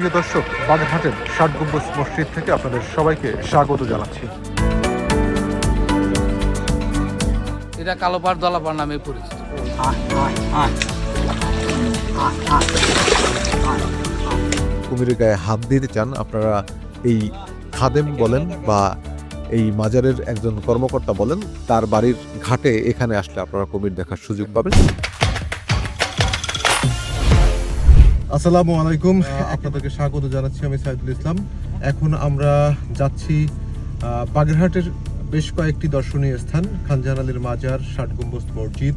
প্রিয় দর্শক বাগেরহাটের ষাট গম্বুজ মসজিদ থেকে আপনাদের সবাইকে স্বাগত জানাচ্ছি। এটা কালোপাড় দলাপাড় নামে পরিচিত। কুমিরের গায়ে হাত দিতে চান আপনারা এই খাদেম বলেন বা এই মাজারের একজন কর্মকর্তা বলেন তার বাড়ির ঘাটে এখানে আসলে আপনারা কুমির দেখার সুযোগ পাবেন। আসসালামু আলাইকুম। আপনাদেরকে স্বাগত জানাচ্ছি আমি সাইদুল ইসলাম। এখন আমরা যাচ্ছি বাগেরহাটের বেশ কয়েকটি দর্শনীয় স্থান খানজাহান আলীর মাজার ষাট গম্বুজ মসজিদ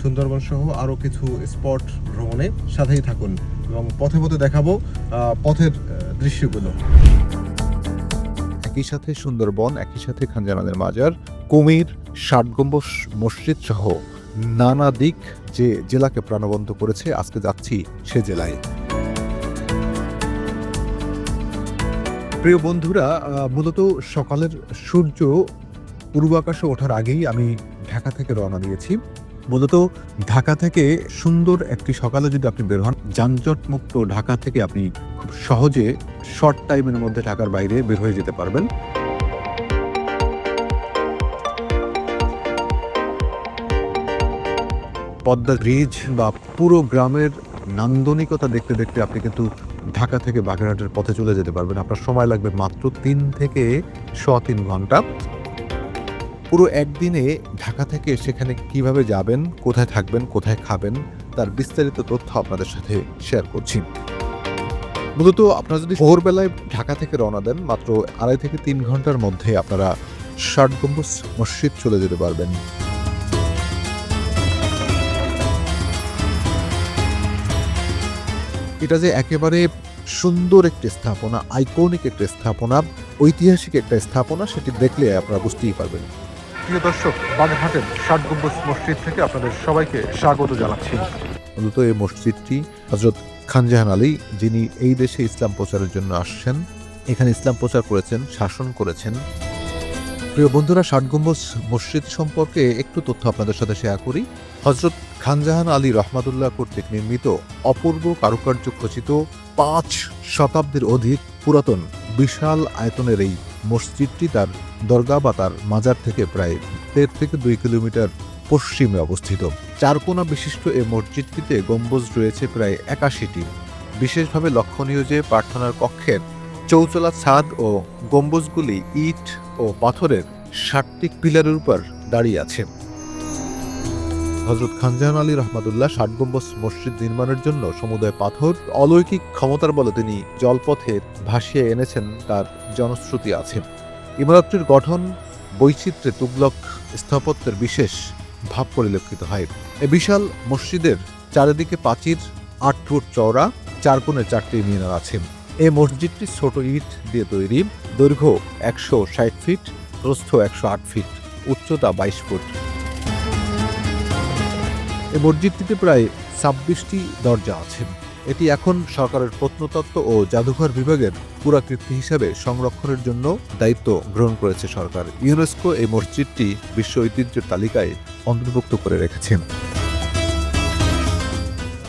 সুন্দরবন সহ আরও কিছু স্পট ভ্রমণে সাথেই থাকুন এবং পথে পথে দেখাবো পথের দৃশ্যগুলো। একই সাথে সুন্দরবন একই সাথে খানজানালের মাজার কুমির ষাট গম্বুজ মসজিদ সহ নানা দিক যে জেলাকে প্রাণবন্ত করেছে, আজকে যাচ্ছি সে জেলায়। প্রিয় বন্ধুরা মূলত সকালের সূর্য পূর্বাকাশে ওঠার আগেই আমি ঢাকা থেকে রওনা দিয়েছি। মূলত ঢাকা থেকে সুন্দর একটি সকালে যদি আপনি বের হন যানজট মুক্ত ঢাকা থেকে আপনি খুব সহজে শর্ট টাইমের মধ্যে ঢাকার বাইরে বের হয়ে যেতে পারবেন। পদ্মা ব্রিজ বা পুরো গ্রামের নান্দনিকতা দেখতে দেখতে আপনি কিন্তু ঢাকা থেকে বাগেরহাটের পথে চলে যেতে পারবেন। আপনার সময় লাগবে মাত্র তিন থেকে শ তিন ঘণ্টা। পুরো একদিনে ঢাকা থেকে সেখানে কীভাবে যাবেন, কোথায় থাকবেন, কোথায় খাবেন, তার বিস্তারিত তথ্য আপনাদের সাথে শেয়ার করছি। মূলত আপনারা যদি ভোরবেলায় ঢাকা থেকে রওনা দেন, মাত্র আড়াই থেকে তিন ঘণ্টার মধ্যে আপনারা ষাট গম্বুজ মসজিদ চলে যেতে পারবেন। এটা যে একেবারে সুন্দর একটি স্থাপনা আইকনিক একটা স্থাপনা ঐতিহাসিক একটা স্থাপনা সেটি দেখলে আপনারা বুঝতেই পারবেন। প্রিয় দর্শক বাগেরহাটের ষাট গম্বুজ মসজিদ থেকে আপনাদের সবাইকে স্বাগত জানাচ্ছি। মূলত এই মসজিদটি হজরত খানজাহান আলী যিনি এই দেশে ইসলাম প্রচারের জন্য আসছেন এখানে ইসলাম প্রচার করেছেন শাসন করেছেন। প্রিয় বন্ধুরা ষাট গম্বুজ মসজিদ সম্পর্কে একটু তথ্য আপনাদের সাথে শেয়ার করি। হজরত খানজাহান আলী রহমাতুল্লাহ কর্তৃক নির্মিত অপূর্ব কারুকার্য খচিত পাঁচ শতাব্দীর অধিক পুরাতন বিশাল আয়তনের এই মসজিদটি তার দরগা বা তার মাজার থেকে প্রায় দেড় থেকে দুই কিলোমিটার পশ্চিমে অবস্থিত। চারকোনা বিশিষ্ট এই মসজিদটিতে গম্বুজ রয়েছে প্রায় একাশিটি। বিশেষভাবে লক্ষণীয় যে প্রার্থনার কক্ষের চৌচলা ছাদ ও গম্বুজগুলি ইট ও পাথরের ষাটটি পিলারের উপর দাঁড়িয়ে আছে। হজরত খানজাহান আলী রহমাদুল্লাহ ষাট গম্বুজ মসজিদ নির্মাণের জন্য সমুদায় পাথর, অলৌকিক ক্ষমতার বলে তিনি জলপথে ভাসিয়ে এনেছেন তার জনশ্রুতি আছে। ইমারতটির গঠন, বৈচিত্র্যে তুগলক স্থাপত্যের বিশেষ ভাব পরিলক্ষিত হয়। এ বিশাল মসজিদের চারিদিকে প্রাচীর, আট ফুট চওড়া, চার কোণে চারটি মিনার আছে। এই মসজিদটি ছোট ইট দিয়ে তৈরি, দৈর্ঘ্য একশো ষাট ফিট, প্রস্থ একশো আট ফিট, উচ্চতা বাইশ ফুট। এই মসজিদটিতে প্রায় ছাব্বিশটি দরজা আছে। এটি এখন সরকারের প্রত্নতত্ত্ব ও জাদুঘর বিভাগের পুরাকীর্তি হিসাবে সংরক্ষণের জন্য দায়িত্ব গ্রহণ করেছে সরকার। ইউনেস্কো এই মসজিদটি বিশ্ব ঐতিহ্যের তালিকায় অন্তর্ভুক্ত করে রেখেছে।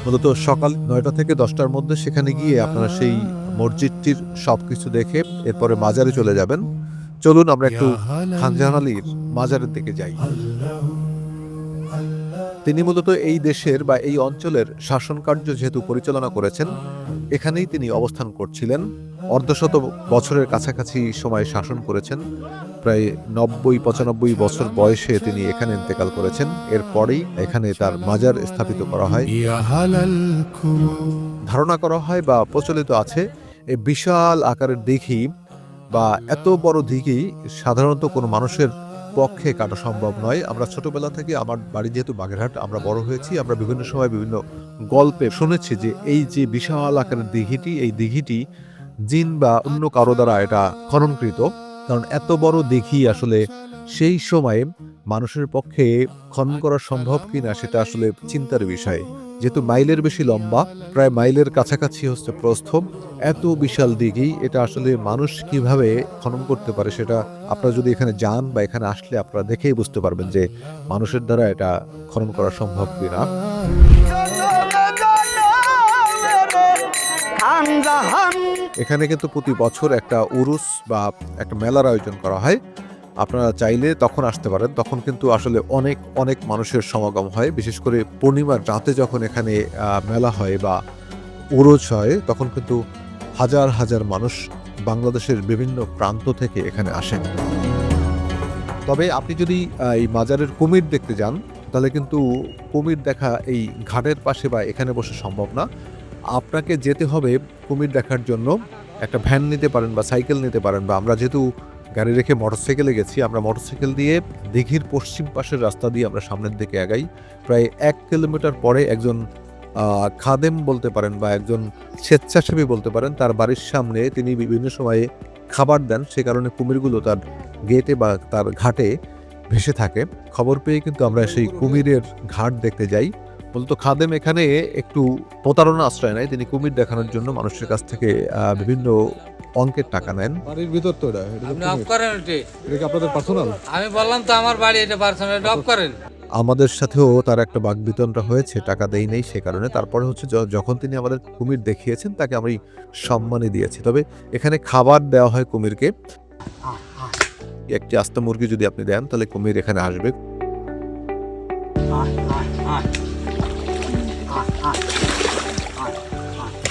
মূলত সকাল নয়টা থেকে দশটার মধ্যে সেখানে গিয়ে আপনারা সেই মসজিদটির সবকিছু দেখে এরপরে মাজারে চলে যাবেন। চলুন আমরা একটু খানজাহান আলীর মাজারের দিকে যাই। তিনি মূলত এই দেশের বা এই অঞ্চলের শাসন কার্য যেহেতু পরিচালনা করেছেন এখানেই তিনি অবস্থান করছিলেন। অর্ধশত বছরের কাছাকাছি সময় শাসন করেছেন। প্রায় নব্বই পঁচানব্বই বছর বয়সে তিনি এখানে ইন্তেকাল করেছেন। এরপরেই এখানে তার মাজার স্থাপিত করা হয়। ধারণা করা হয় বা প্রচলিত আছে এই বিশাল আকারের দিঘি বা এত বড় দিঘি সাধারণত কোনো মানুষের পক্ষে কাটা সম্ভব নয়। আমরা ছোটবেলা থেকে আমার বাড়ি যেহেতু বাগেরহাট, আমরা বড় হয়েছি, আমরা বিভিন্ন সময় বিভিন্ন গল্পে শুনেছি যে এই যে বিশাল আকারের দিঘিটি, এই দিঘিটি জিন বা অন্য কারও দ্বারা এটা খননকৃত। কারণ এত বড় দিঘি আসলে সেই সময়ে মানুষের পক্ষে খনন করা সম্ভব কিনা সেটা আসলে চিন্তার বিষয়। যেহেতু মাইলের বেশি লম্বা, প্রায় মাইলের কাছাকাছি হচ্ছে প্রস্থ এত বিশাল দিঘি, এটা আসলে মানুষ কীভাবে খনন করতে পারে সেটা আপনারা যদি এখানে যান বা এখানে আসলে আপনারা দেখেই বুঝতে পারবেন যে মানুষের দ্বারা এটা খনন করা সম্ভব কিনা। এখানে কিন্তু প্রতি বছর একটা উরুস বা একটা মেলার আয়োজন করা হয়। আপনারা চাইলে তখন আসতে পারেন। তখন কিন্তু আসলে অনেক অনেক মানুষের সমাগম হয়। বিশেষ করে পূর্ণিমার রাতে যখন এখানে মেলা হয় বা উরুস হয়, তখন কিন্তু হাজার হাজার মানুষ বাংলাদেশের বিভিন্ন প্রান্ত থেকে এখানে আসেন। তবে আপনি যদি এই মাজারের কুমির দেখতে যান, তাহলে কিন্তু কুমির দেখা এই ঘাটের পাশে বা এখানে বসে সম্ভব না। আপনাকে যেতে হবে কুমির দেখার জন্য। একটা ভ্যান নিতে পারেন বা সাইকেল নিতে পারেন বা আমরা যেহেতু গাড়ি রেখে মোটরসাইকেলে গেছি। আমরা মোটরসাইকেল দিয়ে দিঘির পশ্চিম পাশের রাস্তা দিয়ে আমরা সামনের দিকে আগাই। প্রায় এক কিলোমিটার পরে একজন খাদেম বলতে পারেন বা একজন স্বেচ্ছাসেবী বলতে পারেন, তার বাড়ির সামনে তিনি বিভিন্ন সময়ে খাবার দেন। সে কারণে কুমিরগুলো তার গেটে বা তার ঘাটে ভেসে থাকে। খবর পেয়ে কিন্তু আমরা সেই কুমিরের ঘাট দেখতে যাই। বলতো খাদেম এখানে একটু প্রতারণা আশ্রয় নেয়। তিনি কুমির দেখানোর জন্য মানুষের কাছ থেকে বিভিন্ন অঙ্কের টাকা নেন। বাড়ির ভিতর তো এটা আপনি অফ করেন এটা কি আপনাদের পার্সোনাল আমি বললাম তো আমার বাড়ি এটা পার্সোনাল অফ করেন। আমাদের সাথেও তার একটা বাক বিতনটা হয়েছে টাকা দেই নেই সে কারণে। তারপরে হচ্ছে যখন তিনি আমাদের কুমির দেখিয়েছেন তাকে আমি সম্মানই দিয়েছি। তবে এখানে খাবার দেওয়া হয় কুমিরকে। একটি আস্তা মুরগি যদি আপনি দেন তাহলে কুমির এখানে আসবে।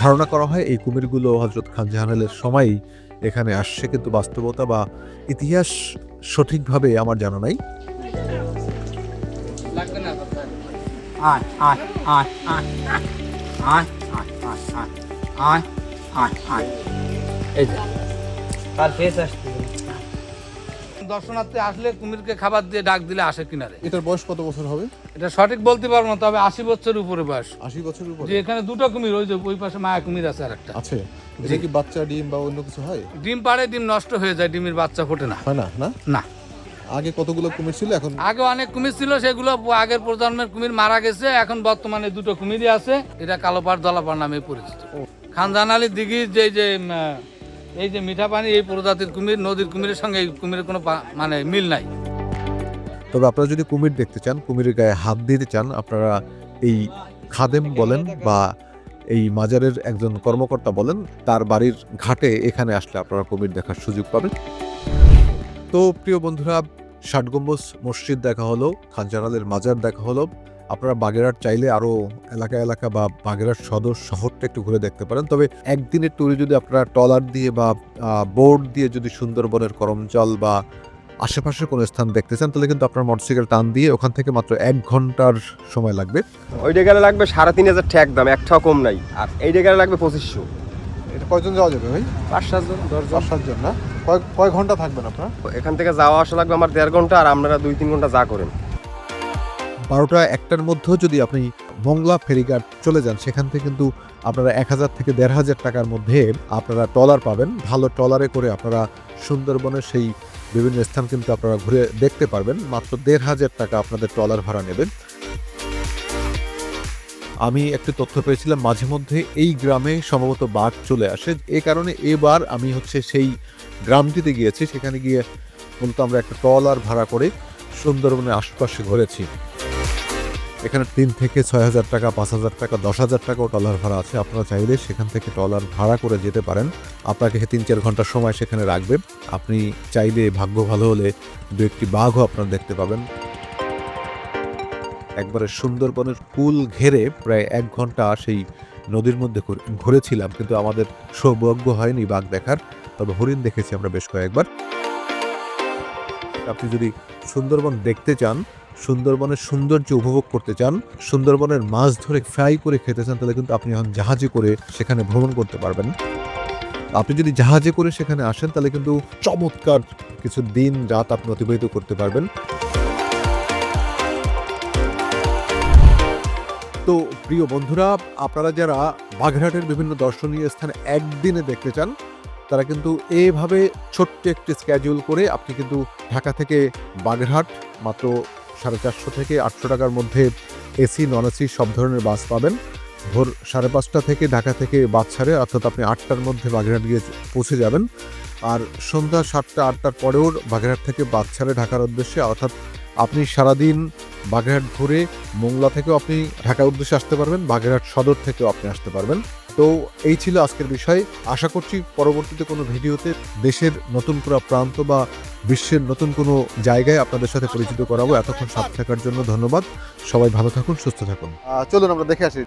ধারণা করা হয় এই কুমিরগুলো হজরত খান জাহানালের সময় এখানে আসছে কিন্তু বাস্তবতা বা ইতিহাস সঠিকভাবে আমার জানা নাই আয় আয় আয় দর্শনার্থী আসলে কুমিরকে খাবার দিয়ে ডাক দিলে আসে কিনারে। এটার বয়স কত বছর হবে? এটা সঠিক বলতে পারব না তবে আশি বছর উপরে বয়স। আশি বছরের উপরে? যে এখানে দুটো কুমির ওই যে ওই পাশে মায়া কুমির আছে আর একটা আছে। এটা কি বাচ্চা ডিম বা অন্য কিছু হয়? ডিম পাড়ে ডিম নষ্ট হয়ে যায় ডিমের বাচ্চা ফোটে না। হয় না না? না। আগে কতগুলো কুমির ছিল এখন? আগে অনেক কুমির ছিল সেগুলো আগের প্রজন্মের কুমির মারা গেছে এখন বর্তমানে দুটো কুমিরই আছে। এটা কালোপাড় দলাপাড় নামে পরিচিত। খানজানালি দিঘির যে যে এই যে মিঠা পানি এই প্রজাতির কুমির, নদীর কুমিরের সঙ্গে এই কুমিরের কোনো মানে মিল নাই। তবে আপনারা যদি কুমির দেখতে চান, কুমিরের গায়ে হাত দিতে চান, আপনারা এই খাদেম বলেন বা এই মাজারের একজন কর্মকর্তা বলেন, তার বাড়ির ঘাটে এখানে আসলে আপনারা কুমির দেখার সুযোগ পাবেন। তো প্রিয় বন্ধুরা, ষাট গম্বুজ মসজিদ দেখা হলো খানজানালের মাজার দেখা হলো। আপনারা বাগেরহাট চাইলে আরও এলাকা এলাকা বা বাগেরহাট সদর শহরটা একটু ঘুরে দেখতে পারেন। তবে একদিনের ট্যুরে যদি আপনারা ট্রলার দিয়ে বা বোর্ড দিয়ে যদি সুন্দরবনের করমজল বা আশেপাশের কোনো স্থান দেখতে চান তাহলে কিন্তু আপনার মোটরসাইকেল টান দিয়ে ওখান থেকে মাত্র এক ঘণ্টার সময় লাগবে। ওইটা গেলে লাগবে সাড়ে তিন হাজার ঠেক দাম একটাও কম নাই। আর এইটা গেলে লাগবে পঁচিশশো। এটা কয়জন যাওয়া যাবে ভাই? পাঁচ সাতজন দশ দশ সাতজন না? কয় কয় ঘণ্টা থাকবেন আপনার? এখান থেকে যাওয়া আসা লাগবে আমার দেড় ঘণ্টা আর আপনারা দুই তিন ঘণ্টা যা করেন। বারোটা একটার মধ্যেও যদি আপনি মংলা ফেরিঘাট চলে যান, সেখান থেকে কিন্তু আপনারা এক হাজার থেকে দেড় হাজার টাকার মধ্যে আপনারা ট্রলার পাবেন। ভালো ট্রলারে করে আপনারা সুন্দরবনের সেই বিভিন্ন স্থান কিন্তু আপনারা ঘুরে দেখতে পারবেন। মাত্র দেড় হাজার টাকা আপনাদের ট্রলার ভাড়া নেবেন আমি একটি তথ্য পেয়েছিলাম, মাঝে মধ্যে এই গ্রামে সম্ভবত বাঘ চলে আসে। এ কারণে এবার আমি হচ্ছে সেই গ্রামটিতে গিয়েছি। সেখানে গিয়ে মূলত আমরা একটা ট্রলার ভাড়া করে সুন্দরবনের আশপাশে ঘুরেছি। এখানে তিন থেকে ছয় হাজার টাকা, পাঁচ হাজার টাকা, দশ হাজার টাকাও ট্রলার ভাড়া আছে। আপনারা চাইলে সেখান থেকে ট্রলার ভাড়া করে যেতে পারেন। আপনাকে তিন চার ঘণ্টার সময় সেখানে রাখবে। আপনি চাইলে ভাগ্য ভালো হলে দু একটি বাঘও আপনারা দেখতে পাবেন। একবারে সুন্দরবনের কুল ঘেরে প্রায় এক ঘণ্টা সেই নদীর মধ্যে ঘুরে- ঘুরেছিলাম। কিন্তু আমাদের সৌভাগ্য হয়নি বাঘ দেখার। তবে হরিণ দেখেছি আমরা বেশ কয়েকবার। আপনি যদি সুন্দরবন দেখতে চান সুন্দরবনের সৌন্দর্য উপভোগ করতে চান, সুন্দরবনের মাছ ধরে ফ্রাই করে খেতে চান, তাহলে কিন্তু আপনি এখন জাহাজে করে সেখানে ভ্রমণ করতে পারবেন। আপনি যদি জাহাজে করে সেখানে আসেন, তাহলে কিন্তু চমৎকার কিছু দিন, রাত আপনি অতিবাহিত করতে পারবেন। তো প্রিয় বন্ধুরা, আপনারা যারা বাঘেরহাটের বিভিন্ন দর্শনীয় স্থানে একদিনে দেখতে চান, তারা কিন্তু এভাবে ছোট্ট একটি স্ক্যাজুয়াল করে আপনি কিন্তু ঢাকা থেকে বাগেরহাট মাত্র সাড়ে চারশো থেকে আটশো টাকার মধ্যে এসি নন এসি সব ধরনের বাস পাবেন। ভোর সাড়ে পাঁচটা থেকে ঢাকা থেকে বাস ছাড়ে, অর্থাৎ আপনি আটটার মধ্যে বাগেরহাট গিয়ে পৌঁছে যাবেন। আর সন্ধ্যা সাতটা, আটটার পরেও বাগেরহাট থেকে বাস ছাড়ে ঢাকার উদ্দেশ্যে, অর্থাৎ আপনি সারাদিন বাগেরহাট ঘুরে মোংলা থেকেও আপনি ঢাকার উদ্দেশ্যে আসতে পারবেন, বাগেরহাট সদর থেকেও আপনি আসতে পারবেন। তো এই ছিল আজকের বিষয়। আশা করছি পরবর্তীতে কোনো ভিডিওতে দেশের নতুন কোনো প্রান্ত বা বিশ্বের নতুন কোনো জায়গায় আপনাদের সাথে পরিচিত করাবো। এতক্ষণ সাথে থাকার জন্য ধন্যবাদ। সবাই ভালো থাকুন, সুস্থ থাকুন। চলুন আমরা দেখে আসি।